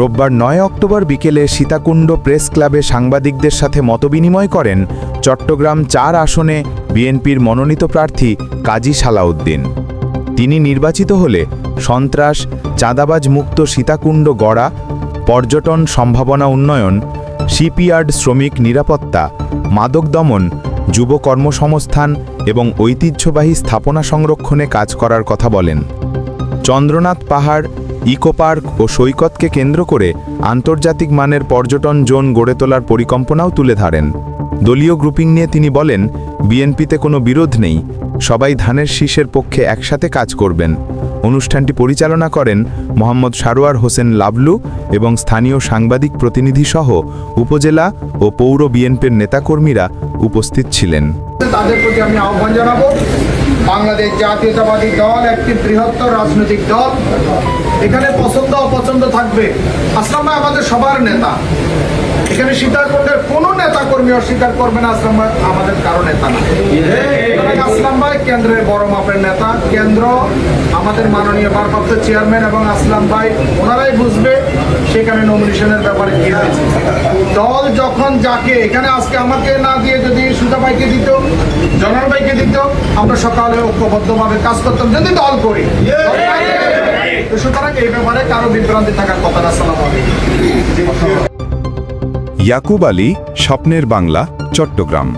রোববার নয় অক্টোবর বিকেলে সীতাকুণ্ড প্রেস ক্লাবে সাংবাদিকদের সাথে মতবিনিময় করেন চট্টগ্রাম চার আসনে বিএনপির মনোনীত প্রার্থী কাজী সালাউদ্দিন। তিনি নির্বাচিত হলে সন্ত্রাস, চাঁদাবাজ মুক্ত সীতাকুণ্ড গড়া, পর্যটন সম্ভাবনা উন্নয়ন, শিপইয়ার্ড শ্রমিক নিরাপত্তা, মাদক দমন, যুব কর্মসংস্থান এবং ঐতিহ্যবাহী স্থাপনা সংরক্ষণে কাজ করার কথা বলেন। চন্দ্রনাথ পাহাড় ইকো পার্ক ও সৈকতকে কেন্দ্র করে আন্তর্জাতিক মানের পর্যটন জোন গড়ে তোলার পরিকল্পনাও তুলে ধরেন। দলীয় গ্রুপিং নিয়ে তিনি বলেন, বিএনপিতে কোনো বিরোধ নেই, সবাই ধানের শীষের পক্ষে একসাথে কাজ করবেন। অনুষ্ঠানটি পরিচালনা করেন মোহাম্মদ সারোয়ার হোসেন লাবলু এবং স্থানীয় সাংবাদিক প্রতিনিধিসহ উপজেলা ও পৌর বিএনপির নেতাকর্মীরা উপস্থিত ছিলেন। তাদের প্রতি আমি আহ্বান জানাব। বাংলাদেশ জাতীয়তাবাদী দল, একটি বৃহত্তর রাজনৈতিক দল। এখানে পছন্দ, অপছন্দ থাকবে। আসলাম ভাই আমাদের সবার নেতা। এখানে সীতাকুণ্ডের কোনো নেতা কর্মী অস্বীকার করবে না, আসলাম ভাই আমাদের কারও নেতা না। আসলাম ভাই কেন্দ্রের বড় মাপের নেতা, কেন্দ্র আমাদের মাননীয় ভারপ্রাপ্ত চেয়ারম্যান এবং আসলাম ভাই ওনারাই বুঝবে সেখানে নমিনেশনের ব্যাপারে কি হয়েছে। দল যখন যাকে, এখানে আজকে আমাকে না দিয়ে যদি সুতা ভাইকে দিত জনার ভাইকে আমরা সকালে ঐক্যবদ্ধভাবে কাজ করতাম যদি দল করি। সুতরাং এই ব্যাপারে কারও বিভ্রান্তি থাকার কথা না সালাম ইয়াকুব আলী স্বপ্নের বাংলা চট্টগ্রাম।